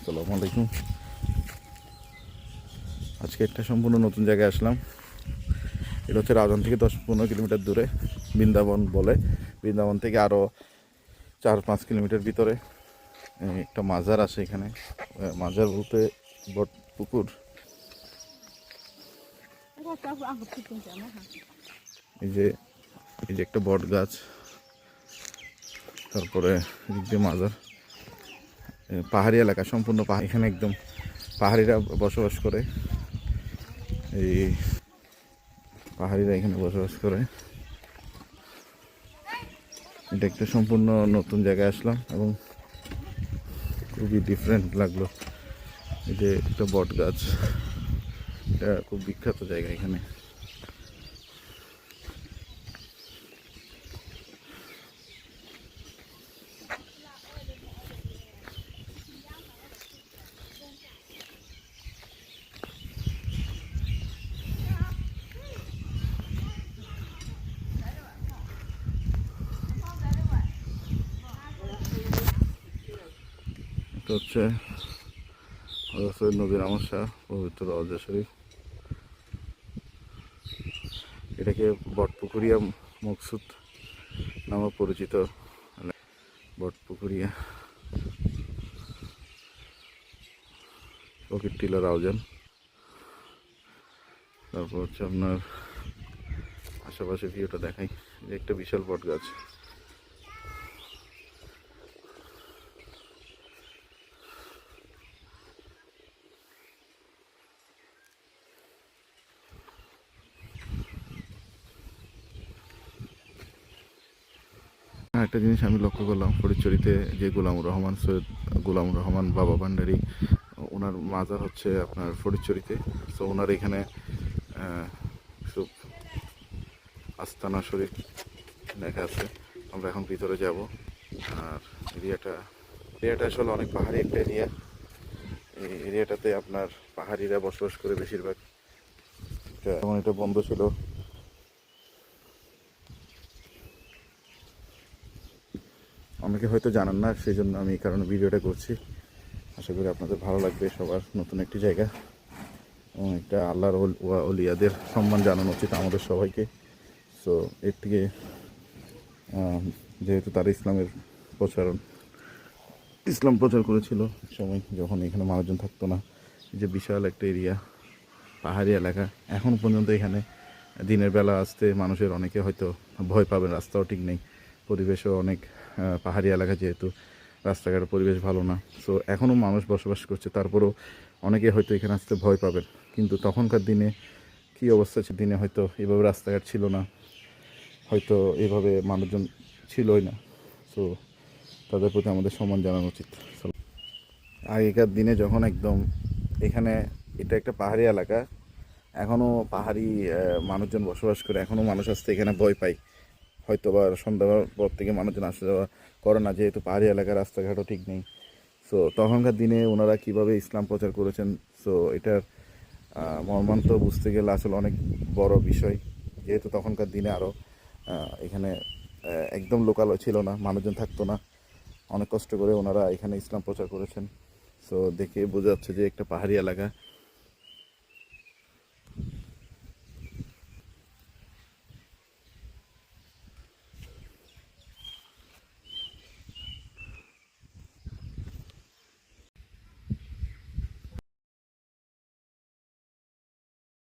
আসসালামু আলাইকুম। আজকে একটা সম্পূর্ণ নতুন জায়গায় আসলাম। এটা হচ্ছে রাজন থেকে দশ পনেরো কিলোমিটার দূরে বৃন্দাবন বলে। বৃন্দাবন থেকে আরও চার পাঁচ কিলোমিটার ভিতরে একটা মাজার আছে এখানে। মাজার বলতে বট পুকুর। এই যে এই যে একটা বট গাছ। তারপরে মাজার। পাহাড়ি এলাকা, সম্পূর্ণ পাহাড়। এখানে একদম পাহাড়িরা বসবাস করে। এই পাহাড়িরা এখানে বসবাস করে। এটা একটা সম্পূর্ণ নতুন জায়গায় আসলাম এবং খুবই ডিফারেন্ট লাগল। এই যে একটা বট গাছ এটা খুব বিখ্যাত জায়গা এখানে। এটা হচ্ছে সৈয়দ নবীর পবিত্র রওজা শরীফ। এটাকে বটপুকুরিয়া মকসুদ নামে পরিচিত। বটপুকুরিয়া। ফকির টিলা তারপর হচ্ছে আপনার আশেপাশে ভিউটা দেখাই। একটা বিশাল বট গাছ আর একটা জিনিস আমি লক্ষ্য করলাম ফরিদচুরিতে যে গোলামুর রহমান সৈয়দ গোলামুর রহমান বাবা ভান্ডারি, ওনার মাজার হচ্ছে আপনার ফরিদচুরিতে সো ওনার এখানে কিছু আস্তানা শরীফ লেখা আছে। আমরা এখন ভিতরে যাব। আর এরিয়াটা এরিয়াটা আসলে অনেক পাহাড়ি একটা এরিয়া। এই এরিয়াটাতে আপনার পাহাড়িরা বসবাস করে বেশিরভাগ। এটা বন্ধ ছিল। অনেকে হয়তো জানেন না সেই জন্য আমি এই কারণে ভিডিওটা করছি। আশা করি আপনাদের ভালো লাগবে সবার নতুন একটি জায়গা। এবং একটা আল্লাহর অলিয়াদের সম্মান জানানো উচিত আমাদের সবাইকে। সো এর থেকে যেহেতু তারা ইসলামের প্রচারণ, ইসলাম প্রচার করেছিল সময়, যখন এখানে মানুষজন থাকতো না, যে বিশাল একটা এরিয়া, পাহাড়ি এলাকা, এখন পর্যন্ত এখানে দিনের বেলা আসতে মানুষের অনেকে হয়তো ভয় পাবেন, রাস্তাও ঠিক নেই। পরিবেশও অনেক পাহাড়ি এলাকা যেহেতু, রাস্তাঘাটের পরিবেশ ভালো না। সো এখনও মানুষ বসবাস করছে, তারপরেও অনেকে হয়তো এখানে আসতে ভয় পাবেন। কিন্তু তখনকার দিনে কী অবস্থা ছিল? দিনে হয়তো এভাবে রাস্তাঘাট ছিল না। হয়তো এভাবে মানুষজন ছিলই না। সো তাদের প্রতি আমাদের সম্মান জানানো উচিত। আগেকার দিনে যখন একদম এখানে, এটা একটা পাহাড়ি এলাকা। এখনও পাহাড়ি মানুষজন বসবাস করে, এখনও মানুষ আসতে এখানে ভয় পায়। হয়তো বা সন্ধ্যার পর থেকে মানুষজন আসা যাওয়া করে না, যেহেতু পাহাড়ি এলাকার রাস্তাঘাটও ঠিক নেই। সো তখনকার দিনে ওনারা কীভাবে ইসলাম প্রচার করেছেন? সো এটার মর্মান্ত বুঝতে গেলে আসলে অনেক বড় বিষয়। যেহেতু তখনকার দিনে আরও এখানে একদম লোকাল ছিল না, মানুষজন থাকতো না। অনেক কষ্ট করে ওনারা এখানে ইসলাম প্রচার করেছেন। সো দেখে বোঝা যাচ্ছে যে একটা পাহাড়ি এলাকা।